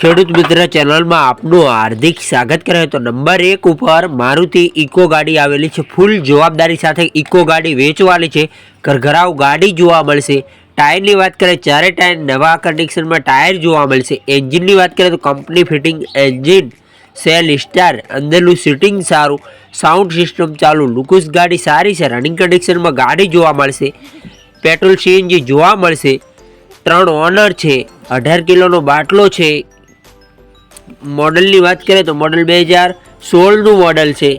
ખેડૂત મિત્ર ચેનલમાં આપનું હાર્દિક સ્વાગત કરે તો નંબર એક ઉપર મારુતિ ઇકો ગાડી આવેલી છે. ફૂલ જવાબદારી સાથે ઇકો ગાડી વેચવાની છે. ઘરઘરાવ ગાડી જોવા મળશે. ટાયરની વાત કરીએ, ચારે ટાયર નવા કન્ડિશનમાં ટાયર જોવા મળશે. એન્જિનની વાત કરીએ તો company fitting engine, self start, અંદરનું સીટિંગ સારું, સાઉન્ડ સિસ્ટમ ચાલુ, લુકુસ ગાડી સારી છે. રનિંગ કન્ડિશનમાં ગાડી જોવા મળશે. પેટ્રોલ સીએનજી જોવા મળશે. ત્રણ ઓનર છે. અઢાર કિલોનો બાટલો છે. મોડલની વાત કરીએ તો મોડલ બે હજાર સોળનું મોડલ છે.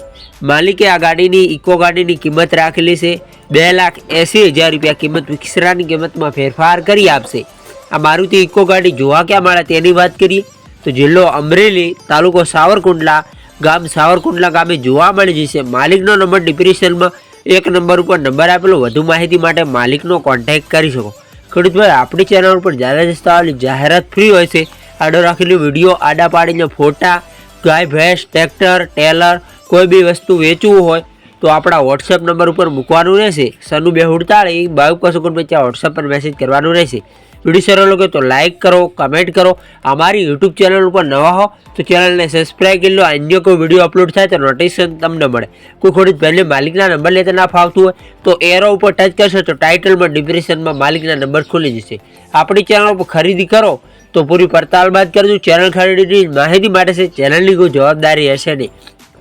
માલિકે આ ગાડીની, ઇકો ગાડીની કિંમત રાખેલી છે. બે લાખ એંસી હજાર રૂપિયા કિંમત વિકસરાની કિંમતમાં ફેરફાર કરી આપશે. આ મારુતિ ઇકો ગાડી જોવા ક્યાં મળે તેની વાત કરીએ તો જિલ્લો અમરેલી તાલુકો સાવરકુંડલા ગામ સાવરકુંડલા ગામે જોવા મળી જશે. માલિકનો નંબર ડિપ્રેશનમાં એક નંબર ઉપર નંબર આપેલો. વધુ માહિતી માટે માલિકનો કોન્ટેક્ટ કરી શકો. ખેડૂતભાઈ, આપણી ચેનલ ઉપર જ્યારે જાહેરાત ફ્રી હોય છે. આડો રાખેલી વીડિયો આડા પાડીને ફોટા, ગાય, ભેંસ ટ્રેક્ટર ટેલર કોઈ બી વસ્તુ વેચવું હોય તો આપણા વોટ્સએપ નંબર ઉપર મૂકવાનું રહેશે. સનુ બે હુડતાળી બાવીસ કસો ત્યાં વોટ્સએપ પર મેસેજ કરવાનું રહેશે. વીડિયો સારો લાગે તો લાઇક કરો કમેન્ટ કરો. અમારી યુટ્યુબ ચેનલ ઉપર નવા હો તો ચેનલને સબસ્ક્રાઈબ કરી લો. અન્ય કોઈ વીડિયો અપલોડ થાય તો નોટિફિકેશન તમને મળે. કોઈ ખોડી પહેલે માલિકના નંબર લેતા ના ફાવતું હોય તો એરો ઉપર ટચ કરશો તો ટાઇટલમાં ડિપ્રેશનમાં માલિકના નંબર ખુલી જશે. આપણી ચેનલ ઉપર ખરીદી કરો. તો પૂરી પડતાલ બાદ કરજો. ચેનલ ખરીદીની માહિતી માટે છે ચેનલની કોઈ જવાબદારી હશે નહીં.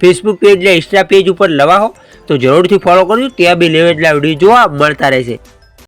ફેસબુક પેજ ને ઇન્સ્ટા પેજ ઉપર લવાહો. તો જરૂરથી ફોલો કરજો. ત્યાં બી લેવા એટલા વીડિયો જોવા મળતા રહેશે.